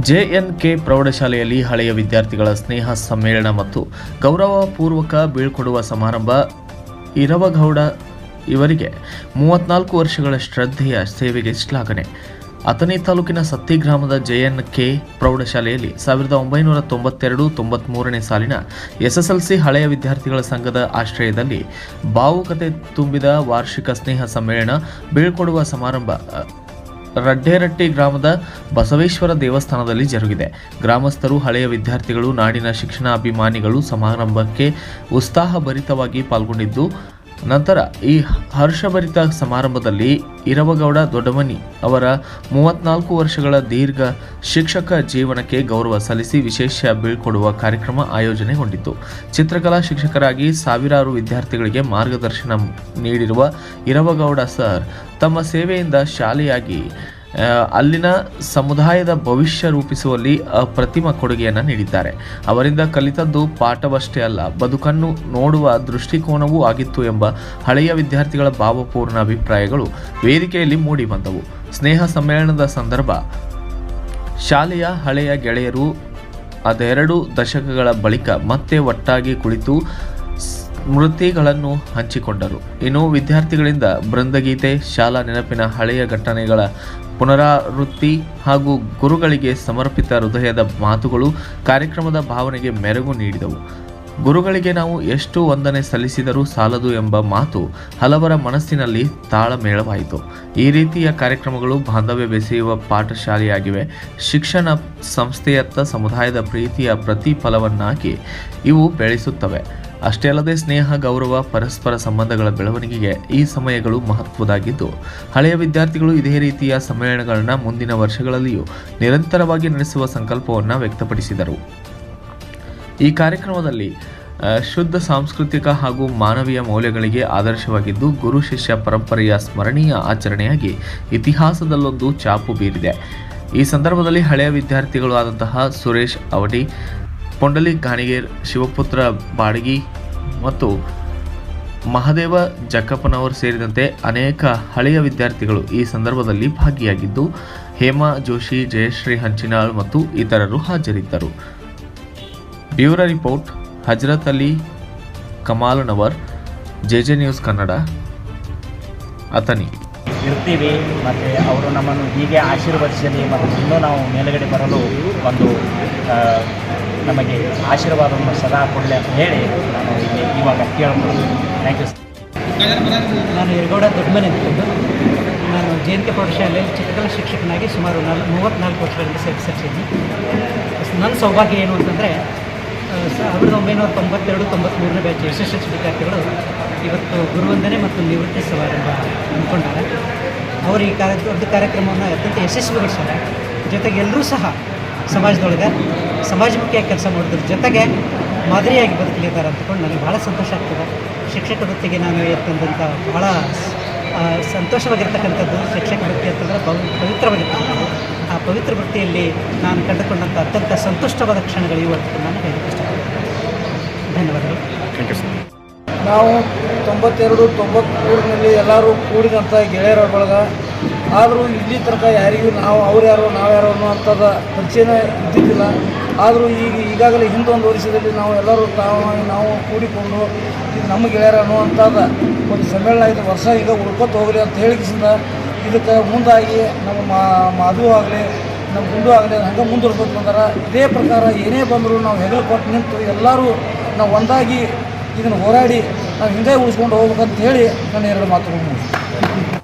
ಜೆಎನ್ಕೆ ಪ್ರೌಢಶಾಲೆಯಲ್ಲಿ ಹಳೆಯ ವಿದ್ಯಾರ್ಥಿಗಳ ಸ್ನೇಹ ಸಮ್ಮೇಳನ ಮತ್ತು ಗೌರವಪೂರ್ವಕ ಬೀಳ್ಕೊಡುವ ಸಮಾರಂಭ ಇರವಗೌಡ ಇವರಿಗೆ ಮೂವತ್ನಾಲ್ಕು ವರ್ಷಗಳ ಶ್ರದ್ಧೆಯ ಸೇವೆಗೆ ಶ್ಲಾಘನೆ. ಅಥಣಿ ತಾಲೂಕಿನ ಸತ್ತಿ ಗ್ರಾಮದ ಜೆಎನ್ಕೆ ಪ್ರೌಢಶಾಲೆಯಲ್ಲಿ ಸಾವಿರದ ಒಂಬೈನೂರ ತೊಂಬತ್ತೆರಡು ತೊಂಬತ್ಮೂರನೇ ಸಾಲಿನ ಎಸ್ಎಸ್ಎಲ್ಸಿ ಹಳೆಯ ವಿದ್ಯಾರ್ಥಿಗಳ ಸಂಘದ ಆಶ್ರಯದಲ್ಲಿ ಭಾವುಕತೆ ತುಂಬಿದ ವಾರ್ಷಿಕ ಸ್ನೇಹ ಸಮ್ಮೇಳನ ಬೀಳ್ಕೊಡುವ ಸಮಾರಂಭ ರಡ್ಡೇರಟ್ಟಿ ಗ್ರಾಮದ ಬಸವೇಶ್ವರ ದೇವಸ್ಥಾನದಲ್ಲಿ ಜರುಗಿದೆ. ಗ್ರಾಮಸ್ಥರು ಹಳೆಯ ವಿದ್ಯಾರ್ಥಿಗಳು ನಾಡಿನ ಶಿಕ್ಷಣ ಅಭಿಮಾನಿಗಳು ಸಮಾರಂಭಕ್ಕೆ ಉತ್ಸಾಹಭರಿತವಾಗಿ ಪಾಲ್ಗೊಂಡಿದ್ದು ನಂತರ ಈ ಹರ್ಷಭರಿತ ಸಮಾರಂಭದಲ್ಲಿ ಇರವಗೌಡ ದೊಡ್ಡಮನಿ ಅವರ ಮೂವತ್ನಾಲ್ಕು ವರ್ಷಗಳ ದೀರ್ಘ ಶಿಕ್ಷಕ ಜೀವನಕ್ಕೆ ಗೌರವ ಸಲ್ಲಿಸಿ ವಿಶೇಷ ಬೀಳ್ಕೊಡುವ ಕಾರ್ಯಕ್ರಮ ಆಯೋಜನೆಗೊಂಡಿತ್ತು. ಚಿತ್ರಕಲಾ ಶಿಕ್ಷಕರಾಗಿ ಸಾವಿರಾರು ವಿದ್ಯಾರ್ಥಿಗಳಿಗೆ ಮಾರ್ಗದರ್ಶನ ನೀಡಿರುವ ಇರವಗೌಡ ಸರ್ ತಮ್ಮ ಸೇವೆಯಿಂದ ಶಾಲೆಯಾಗಿ ಅಲ್ಲಿನ ಸಮುದಾಯದ ಭವಿಷ್ಯ ರೂಪಿಸುವಲ್ಲಿ ಅಪ್ರತಿಮ ಕೊಡುಗೆಯನ್ನು ನೀಡಿದ್ದಾರೆ. ಅವರಿಂದ ಕಲಿತದ್ದು ಪಾಠವಷ್ಟೇ ಅಲ್ಲ, ಬದುಕನ್ನು ನೋಡುವ ದೃಷ್ಟಿಕೋನವೂ ಆಗಿತ್ತು ಎಂಬ ಹಳೆಯ ವಿದ್ಯಾರ್ಥಿಗಳ ಭಾವಪೂರ್ಣ ಅಭಿಪ್ರಾಯಗಳು ವೇದಿಕೆಯಲ್ಲಿ ಮೂಡಿಬಂದವು ಸ್ನೇಹ ಸಮ್ಮೇಳನದ ಸಂದರ್ಭ, ಶಾಲೆಯ ಹಳೆಯ ಗೆಳೆಯರು ಅದೆರಡು ದಶಕಗಳ ಬಳಿಕ ಮತ್ತೆ ಒಟ್ಟಾಗಿ ಕುಳಿತು ಸ್ಮೃತಿಗಳನ್ನು ಹಂಚಿಕೊಂಡರು. ಇನ್ನು ವಿದ್ಯಾರ್ಥಿಗಳಿಂದ ಬೃಂದಗೀತೆ, ಶಾಲಾ ನೆನಪಿನ ಹಳೆಯ ಘಟನೆಗಳ ಪುನರಾವೃತ್ತಿ ಹಾಗೂ ಗುರುಗಳಿಗೆ ಸಮರ್ಪಿತ ಹೃದಯದ ಮಾತುಗಳು ಕಾರ್ಯಕ್ರಮದ ಭಾವನೆಗೆ ಮೆರುಗು ನೀಡಿದವು. ಗುರುಗಳಿಗೆ ನಾವು ಎಷ್ಟು ವಂದನೆ ಸಲ್ಲಿಸಿದರೂ ಸಾಲದು ಎಂಬ ಮಾತು ಹಲವರ ಮನಸ್ಸಿನಲ್ಲಿ ತಾಳಮೇಳವಾಯಿತು. ಈ ರೀತಿಯ ಕಾರ್ಯಕ್ರಮಗಳು ಬಾಂಧವ್ಯ ಬೆಸೆಯುವ ಪಾಠಶಾಲೆಯಾಗಿವೆ. ಶಿಕ್ಷಣ ಸಂಸ್ಥೆಯತ್ತ ಸಮುದಾಯದ ಪ್ರೀತಿಯ ಪ್ರತಿಫಲವನ್ನಾಗಿ ಇವು ಬೆಳೆಸುತ್ತವೆ. ಅಷ್ಟೇ ಅಲ್ಲದೆ ಸ್ನೇಹ, ಗೌರವ, ಪರಸ್ಪರ ಸಂಬಂಧಗಳ ಬೆಳವಣಿಗೆಗೆ ಈ ಸಮಯಗಳು ಮಹತ್ವದಾಗಿದ್ದು ಹಳೆಯ ವಿದ್ಯಾರ್ಥಿಗಳು ಇದೇ ರೀತಿಯ ಸಮ್ಮೇಳನಗಳನ್ನು ಮುಂದಿನ ವರ್ಷಗಳಲ್ಲಿಯೂ ನಿರಂತರವಾಗಿ ನಡೆಸುವ ಸಂಕಲ್ಪವನ್ನು ವ್ಯಕ್ತಪಡಿಸಿದರು. ಈ ಕಾರ್ಯಕ್ರಮದಲ್ಲಿ ಶುದ್ಧ ಸಾಂಸ್ಕೃತಿಕ ಹಾಗೂ ಮಾನವೀಯ ಮೌಲ್ಯಗಳಿಗೆ ಆದರ್ಶವಾಗಿದ್ದು, ಗುರು ಶಿಷ್ಯ ಪರಂಪರೆಯ ಸ್ಮರಣೀಯ ಆಚರಣೆಯಾಗಿ ಇತಿಹಾಸದಲ್ಲೊಂದು ಚಾಪು ಬೀರಿದೆ. ಈ ಸಂದರ್ಭದಲ್ಲಿ ಹಳೆಯ ವಿದ್ಯಾರ್ಥಿಗಳು ಆದಂತಹ ಸುರೇಶ್ ಅವಡಿ ಪೊಂಡಲಿ ಗಾಣಿಗೇರ್ ಶಿವಪುತ್ರ ಬಾಡಗಿ ಮತ್ತು ಮಹದೇವ ಜಕ್ಕಪ್ಪನವರು ಸೇರಿದಂತೆ ಅನೇಕ ಹಳೆಯ ವಿದ್ಯಾರ್ಥಿಗಳು ಈ ಸಂದರ್ಭದಲ್ಲಿ ಭಾಗಿಯಾಗಿದ್ದು, ಹೇಮಾ ಜೋಶಿ, ಜಯಶ್ರೀ ಹಂಚಿನಾಳ್ ಮತ್ತು ಇತರರು ಹಾಜರಿದ್ದರು. Bureau report, Hazrat Ali Kamalanavar J News Kannada, Athani. ಇರ್ತೀವಿ, ಮತ್ತು ಅವರು ನಮ್ಮನ್ನು ಹೀಗೆ ಆಶೀರ್ವದಿಸಲಿ, ಮತ್ತು ಇನ್ನೂ ನಾವು ಮೇಲುಗಡೆ ಬರಲು ಒಂದು ನಮಗೆ ಆಶೀರ್ವಾದವನ್ನು ಸದಾ ಕೊಡಲಿ ಅಂತ ಹೇಳಿ ನಾನು ಇಲ್ಲಿ ಇವಾಗ ಕೇಳ್ಬೋದು ಥ್ಯಾಂಕ್ ಯು ನಾನು ಯರಗೌಡ ದೊಡ್ಡಮನೆ ಅಂತಂದು ನಾನು ಜೆ ಎನ್ ಕೆ ಪ್ರೌಢಶಾಲೆಯಲ್ಲಿ ಚಿತ್ರಕಲಾ ಶಿಕ್ಷಕನಾಗಿ ಸುಮಾರು ನಾಲ್ಕು ಮೂವತ್ತ್ನಾಲ್ಕು ವರ್ಷಗಳಿಂದ ಸೇವೆ ಸಲ್ಲಿಸಿದ್ದೀನಿ ನನ್ನ ಸೌಭಾಗ್ಯ ಏನು ಅಂತಂದರೆ ಸಾವಿರದ ಒಂಬೈನೂರ ತೊಂಬತ್ತೆರಡು ತೊಂಬತ್ತ್ಮೂರನೇ ಬ್ಯಾಚ್ ಎಸ್ ಎಸ್ ಎಸ್ ವಿದ್ಯಾರ್ಥಿಗಳು ಇವತ್ತು ಗುರುವಂದನೆ ಮತ್ತು ನಿವೃತ್ತಿ ಸಮಾರಂಭ ಅಂದ್ಕೊಂಡಾರೆ ಅವರು ಈ ಕಾರ್ಯ ದೊಡ್ಡ ಕಾರ್ಯಕ್ರಮವನ್ನು ಅತ್ಯಂತ ಯಶಸ್ವಿಗೊಳಿಸ್ತಾರೆ ಜೊತೆಗೆ ಎಲ್ಲರೂ ಸಹ ಸಮಾಜದೊಳಗೆ ಸಮಾಜಮುಖಿಯಾಗಿ ಕೆಲಸ ಮಾಡೋದ್ರ ಜೊತೆಗೆ ಮಾದರಿಯಾಗಿ ಬದುಕಲಿದ್ದಾರೆ ಅಂದ್ಕೊಂಡು ನನಗೆ ಭಾಳ ಸಂತೋಷ ಆಗ್ತದೆ. ಶಿಕ್ಷಕ ವೃತ್ತಿಗೆ ನಾನು ಎತ್ತಂದಂಥ ಭಾಳ ಸಂತೋಷವಾಗಿರ್ತಕ್ಕಂಥದ್ದು ಶಿಕ್ಷಕ ವೃತ್ತಿ ಅಂತಂದರೆ ಪವಿ, ಪವಿತ್ರವಾಗಿರ್ತಕ್ಕಂಥದ್ದು. ಆ ಪವಿತ್ರ ವೃತ್ತಿಯಲ್ಲಿ ನಾನು ಕಂಡುಕೊಂಡಂಥ ಅತ್ಯಂತ ಸಂತುಷ್ಟವಾದ ಕ್ಷಣಗಳು ಇವು ಅಂತ ನಾನು ಥ್ಯಾಂಕ್ ಯು ಧನ್ಯವಾದಗಳು. ನಾವು ತೊಂಬತ್ತೆರಡು ತೊಂಬತ್ತ್ಮೂರಿನಲ್ಲಿ ಎಲ್ಲರೂ ಕೂಡಿದಂಥ ಗೆಳೆಯರ ಬಳಗ. ಆದರೂ ಇಲ್ಲಿ ತನಕ ಯಾರಿಗೂ ನಾವು, ಅವ್ರು ಯಾರು, ನಾವು ಯಾರು ಅನ್ನುವಂಥದ ಪರಿಚಯನೇ ಇದ್ದಿದ್ದಿಲ್ಲ. ಆದರೂ ಈಗ, ಈಗಾಗಲೇ ಹಿಂದೊಂದು ವರ್ಷದಲ್ಲಿ ನಾವು ಎಲ್ಲರೂ ತಾವಾಗಿ ನಾವು ಕೂಡಿಕೊಂಡು ನಮ್ಮ ಗೆಳೆಯರ ಅನ್ನುವಂಥದ ಒಂದು ಸಮ್ಮೇಳನ ಇದು ವರ್ಷ ಈಗ ಉಳ್ಕೊತ ಹೋಗಲಿ ಅಂತ ಹೇಳಿಕಿಸಿಂದ ಇದಕ್ಕೆ ಮುಂದಾಗಿ ನಮ್ಮ ಮಾಧು ಆಗಲಿ, ನಮ್ಮ ಗುಂಡು ಆಗಲಿ, ಹಂಗೆ ಮುಂದುವರ್ಸ್ಕೊತ ಬಂದಾರ. ಇದೇ ಪ್ರಕಾರ ಏನೇ ಬಂದರೂ ನಾವು ಹೆಗಲು ಕೊಟ್ಟು ನಿಂತು ಎಲ್ಲರೂ ನಾವು ಒಂದಾಗಿ ಇದನ್ನು ಹೋರಾಡಿ ನಾವು ಹಿಂದೆ ಉಳಿಸ್ಕೊಂಡು ಹೋಗ್ಬೇಕಂತ ಹೇಳಿ ನನ್ನ ಎರಡು ಮಾತುಗಳು.